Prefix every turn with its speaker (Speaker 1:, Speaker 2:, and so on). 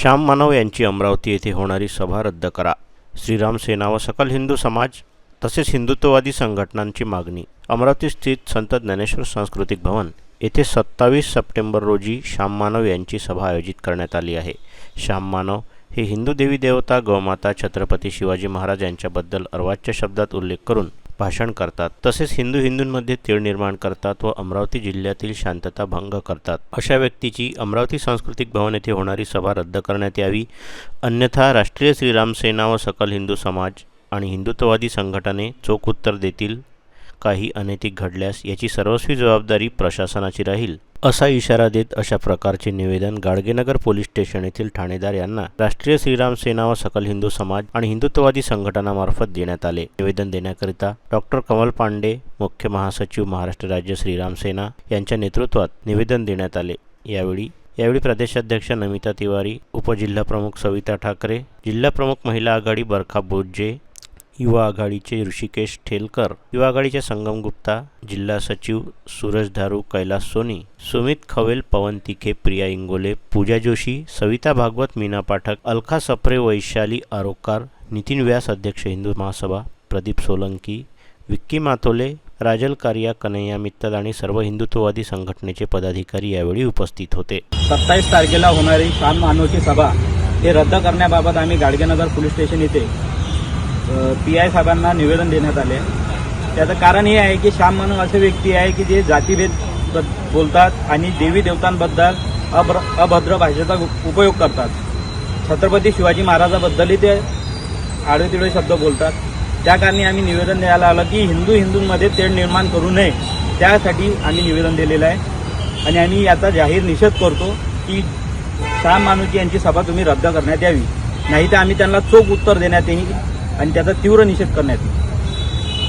Speaker 1: श्याम मानव यांची अमरावती येथे होणारी सभा रद्द करा. श्रीराम सेना व सकल हिंदू समाज तसेच हिंदुत्ववादी संघटनांची मागणी. अमरावती स्थित संत ज्ञानेश्वर सांस्कृतिक भवन येथे सत्तावीस सप्टेंबर रोजी श्याम मानव यांची सभा आयोजित करण्यात आली आहे. श्याम मानव हे हिंदू देवी देवता गौमाता छत्रपती शिवाजी महाराज यांच्याबद्दल अर्वाच्य शब्दात उल्लेख करून भाषण करतात. तसेच हिंदू हिंदूंमध्ये तीळ निर्माण करतात व अमरावती जिल्ह्यातील शांतता भंग करतात. अशा व्यक्तीची अमरावती सांस्कृतिक भवन येथे होणारी सभा रद्द करण्यात यावी. अन्यथा राष्ट्रीय श्रीराम सेना व सकल हिंदू समाज आणि हिंदुत्ववादी संघटने चोख उत्तर देतील. काही अनैतिक घडल्यास याची सर्वस्वी जबाबदारी प्रशासनाची राहील असा इशारा देत अशा प्रकारचे निवेदन गाडगेनगर पोलीस स्टेशन येथील ठाणेदार यांना राष्ट्रीय श्रीराम सेना व सकल हिंदू समाज आणि हिंदुत्ववादी संघटनामार्फत देण्यात आले. निवेदन देण्याकरिता डॉक्टर कमल पांडे मुख्य महासचिव महाराष्ट्र राज्य श्रीराम सेना यांच्या नेतृत्वात निवेदन देण्यात आले. यावेळी यावेळी प्रदेशाध्यक्ष नमिता तिवारी उपजिल्हाप्रमुख सविता ठाकरे जिल्हाप्रमुख महिला आघाडी बरखा बोज्जे युवा आघाडीचे ऋषिकेश ठेलकर युवा आघाडीचे संगम गुप्ता जिल्हा सचिव सूरज धारू कैलास सोनी सुमित खवेल पवन तिखे प्रिया इंगोले पूजा जोशी सविता भागवत मीना पाठक अलखा सप्रे वैशाली आरोकार नितीन व्यास अध्यक्ष हिंदू महासभा प्रदीप सोलंकी विक्की माथोले राजल कारिया कन्हैया मित्तल आणि सर्व हिंदुत्ववादी संघटनेचे पदाधिकारी यावेळी उपस्थित होते.
Speaker 2: सत्तावीस तारखेला होणारी श्याम मानवची सभा हे रद्द करण्याबाबत आम्ही गाडगेनगर पोलीस स्टेशन इथे पी आय साहेबांना निवेदन देण्यात आले त्याचं कारण हे आहे की श्याम म्हणून असे व्यक्ती आहे की जे जातीभेद बोलतात आणि देवी देवतांबद्दल अभ्र अभद्र भाषेचा उप- उपयोग करतात. छत्रपती शिवाजी महाराजाबद्दलही ते आडवेतिडवे शब्द बोलतात. त्या कारणी आम्ही निवेदन द्यायला आलं की हिंदू हिंदूंमध्ये तेढ निर्माण करू नये. त्यासाठी आम्ही निवेदन दिलेलं आहे. आणि आम्ही याचा जाहीर निषेध करतो की श्याम मानुजी यांची सभा तुम्ही रद्द करण्यात यावी. नाही तर आम्ही त्यांना चोख उत्तर देण्यात येईल. आणि त्याचा तीव्र निषेध करण्यात येईल.